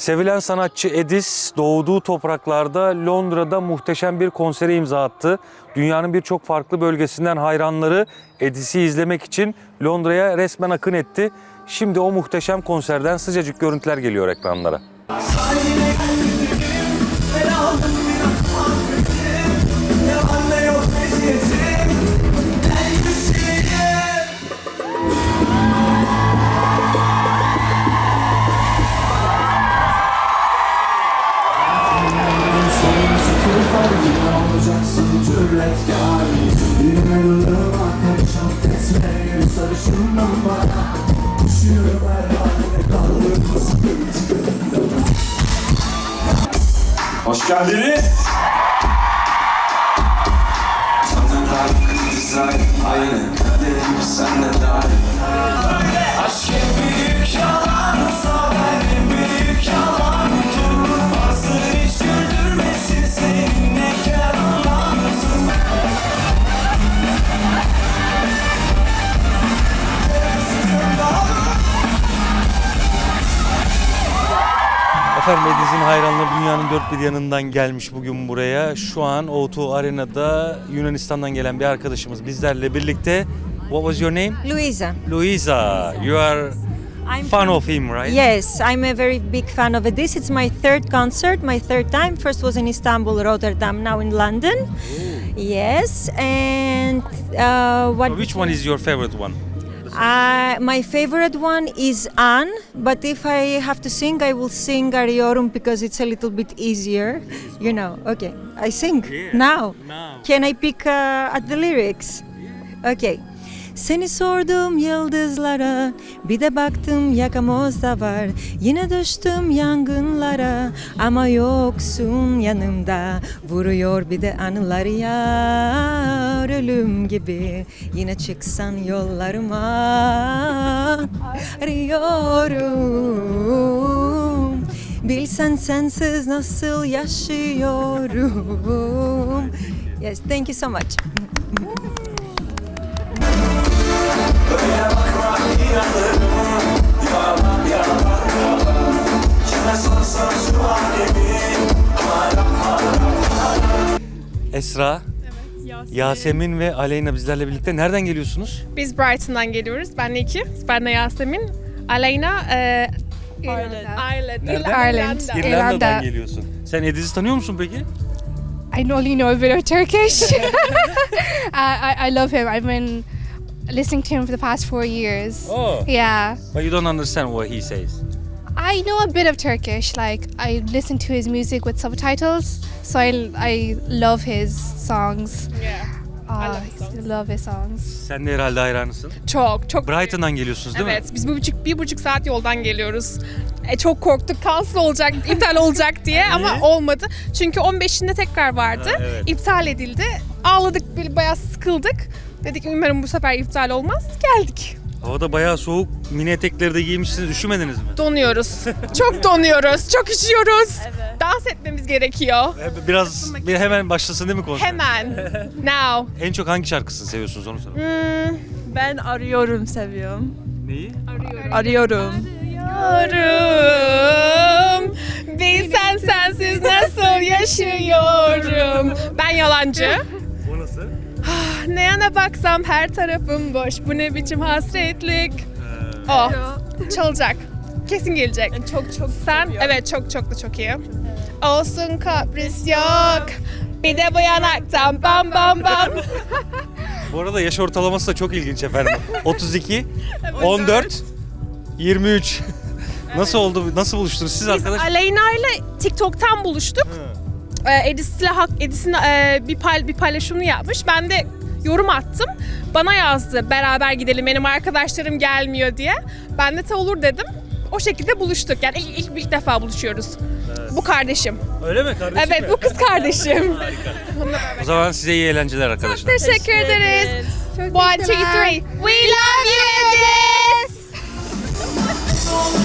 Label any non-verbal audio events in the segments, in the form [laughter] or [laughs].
Sevilen sanatçı Edis doğduğu topraklarda Londra'da muhteşem bir konsere imza attı. Dünyanın birçok farklı bölgesinden hayranları Edis'i izlemek için Londra'ya resmen akın etti. Şimdi o muhteşem konserden sıcacık görüntüler geliyor ekranlara. olacaksın Hoş geldiniz. Daha kötü dizayn Aynı Edis'in hayranları dünyanın dört bir yanından gelmiş bugün buraya. Şu an O2 Arena'da Yunanistan'dan gelen bir arkadaşımız bizlerle birlikte. What was your name? Luisa. Luisa. You are I'm fan of him, right? Yes, I'm a very big fan of this. It's my third concert, my third time. First was in Istanbul, Rotterdam, now in London. Yes, and uh, what? Which one is your favorite one? Uh, my favorite one is Anne, but if I have to sing, I will sing Ariorum because it's a little bit easier. You know, okay. I sing Yeah, now. now. Can I pick uh, at the lyrics? Okay. Seni sordum yıldızlara, bir de baktım yakamozda var. Yine düştüm yangınlara, ama yoksun yanımda. Vuruyor bir de anılar yar, ölüm gibi. Yine çıksan yollarıma, arıyorum. Bilsen sensiz nasıl yaşıyorum. Yes, thank you so much. Esra, Yasemin ve Aleyna bizlerle birlikte. Nereden geliyorsunuz? Biz Brighton'dan geliyoruz. Ben iki. Ben de Yasemin. Aleyna e, Ireland. Ireland. Nereden? Ireland. İrlanda. İrlanda'dan İrlanda. geliyorsun. Sen Edis'i tanıyor musun peki? I only know a bit of Turkish. [laughs] [laughs] I, I, I love him. I've been listening to him for the past four years. Oh. Yeah. But you don't understand what he says. I know a bit of Turkish. Like, I listen to his music with subtitles. So I, I love his songs. Yeah. Uh, love songs. love his songs. Sen de herhalde hayranısın. Çok çok. Brighton'dan geliyorsunuz değil evet, mi? biz bir buçuk, bir buçuk saat yoldan geliyoruz. E, çok korktuk, cancel olacak, [laughs] iptal olacak diye ama olmadı. Çünkü 15'inde tekrar vardı. Ha, evet. İptal edildi. Ağladık, böyle bayağı sıkıldık. Dedik umarım bu sefer iptal olmaz. Geldik. Havada bayağı soğuk. Mini etekleri de giymişsiniz. Üşümediniz mi? Donuyoruz. çok donuyoruz, çok üşüyoruz. Dans etmemiz gerekiyor. E, Biraz bir hemen başlasın değil mi konser? Hemen. Now. En çok hangi şarkısını seviyorsunuz onu sorun. Hmm, Ben arıyorum seviyorum. Neyi? Arıyorum. Arıyorum. Bilsen sensiz nasıl yaşıyorum. Ben yalancı. Nasıl? Ne yana baksam her tarafım boş. Bu ne biçim hasretlik. Oh. Çalacak. Kesin gelecek. Çok çok Sen evet çok çok da çok iyi. Olsun kapris yok. Bir de bu yanaktan bam bam bam. Bu arada yaş ortalaması da çok ilginç efendim. 32, 14, 23. Nasıl oldu? Nasıl buluştunuz siz Biz arkadaş? Aleyna ile TikTok'tan buluştuk. Ee, Edis'le hak Edis'in e, bir pay, bir paylaşımını yapmış. Ben de yorum attım. Bana yazdı beraber gidelim benim arkadaşlarım gelmiyor diye. Ben de ta olur dedim. O şekilde buluştuk. Yani ilk, ilk, ilk defa buluşuyoruz. Bu kardeşim. Öyle mi kardeşim? Evet bu kız kardeşim. [laughs] O zaman size iyi eğlenceler arkadaşlar. Teşekkür ederiz. One, two, three. We love you Edis.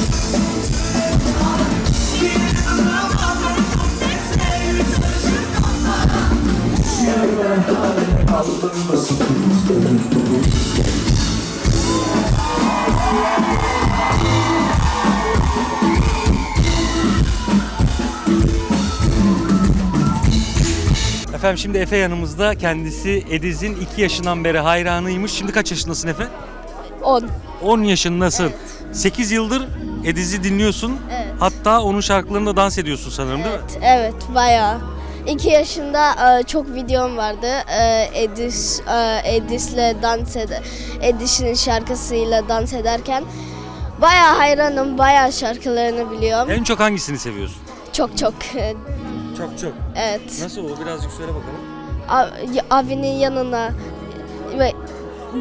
[laughs] kaldırmasın. Efendim şimdi Efe yanımızda. Kendisi Ediz'in 2 yaşından beri hayranıymış. Şimdi kaç yaşındasın Efe? 10. 10 yaşındasın. 8 yıldır Ediz'i dinliyorsun. Evet. Hatta onun şarkılarında dans ediyorsun sanırım değil mi? Evet, evet bayağı. 2 yaşında e, çok videom vardı. E, Edis e, Edis'le dans ed Edis'in şarkısıyla dans ederken bayağı hayranım. Bayağı şarkılarını biliyorum. En çok hangisini seviyorsun? Çok çok. Çok çok. Evet. Nasıl o? Birazcık söyle bakalım. A- y- abinin yanına ve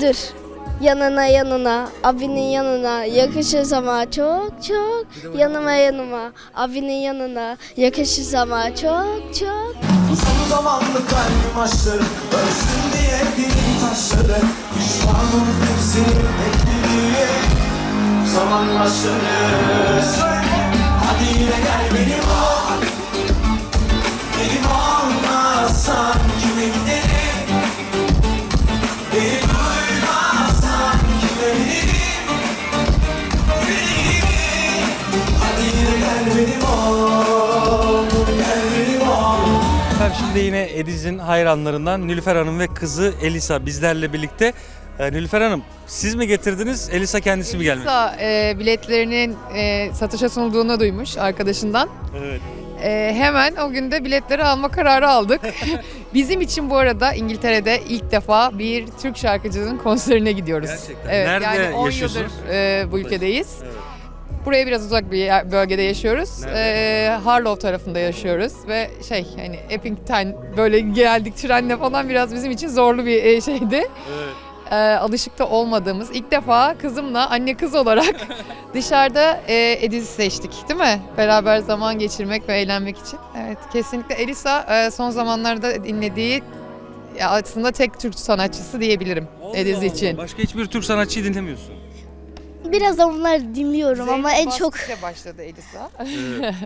dur. Yanına yanına, abinin yanına yakışır ama çok çok. Yanıma yanıma, abinin yanına yakışır ama çok çok. Uzun zamanlı kalbim açlarım Ölsün diye dilim taşları Pişmanım hepsini beklediği Zaman başları Söyle Hadi yine gel benim ol Ediz'in hayranlarından Nilüfer Hanım ve kızı Elisa bizlerle birlikte. Ee, Nilüfer Hanım siz mi getirdiniz? Elisa kendisi mi gelmedi? Elisa e, biletlerinin e, satışa sunulduğunu duymuş arkadaşından. Evet. E, hemen o günde biletleri alma kararı aldık. [laughs] Bizim için bu arada İngiltere'de ilk defa bir Türk şarkıcının konserine gidiyoruz. Gerçekten. Evet, Nerede yani 10 yaşıyorsunuz? yıldır e, bu ülkedeyiz. Evet. Buraya biraz uzak bir yer- bölgede yaşıyoruz. Nerede? E, Harlow tarafında yaşıyoruz ve şey hani Eppington böyle geldik trenle falan biraz bizim için zorlu bir e, şeydi. Evet. e, alışık da olmadığımız ilk defa kızımla anne kız olarak [laughs] dışarıda e, Ediz'i seçtik değil mi? Beraber zaman geçirmek ve eğlenmek için. Evet kesinlikle Elisa e, son zamanlarda dinlediği ya aslında tek Türk sanatçısı diyebilirim Ediz Allah için. Başka hiçbir Türk sanatçıyı dinlemiyorsun. Biraz da onları dinliyorum ama en Zeynep çok Bastık'la başladı Elisa.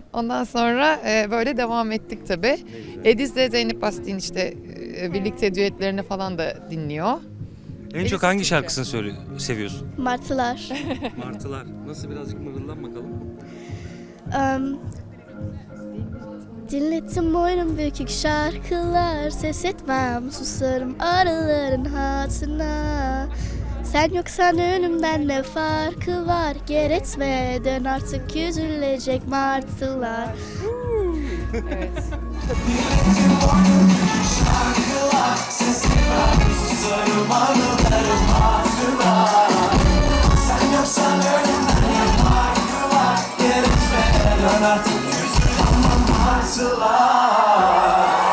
[laughs] Ondan sonra e, böyle devam ettik tabii. Ediz de Zeynep Bastık'ın işte e, birlikte düetlerini falan da dinliyor. En çok hangi şarkısını söyle seviyorsun? martılar. [laughs] Martılar. Nasıl birazcık mırıldan bakalım. Em, Dinlettim boynum bükük şarkılar Ses etmem susarım arıların hatırına Sen yoksan önümden ne farkı var Ger etme dön artık yüzülecek martılar. Sen yoksan ölümden ne farkı var Gerekme dön artık yüzü Tamam artılar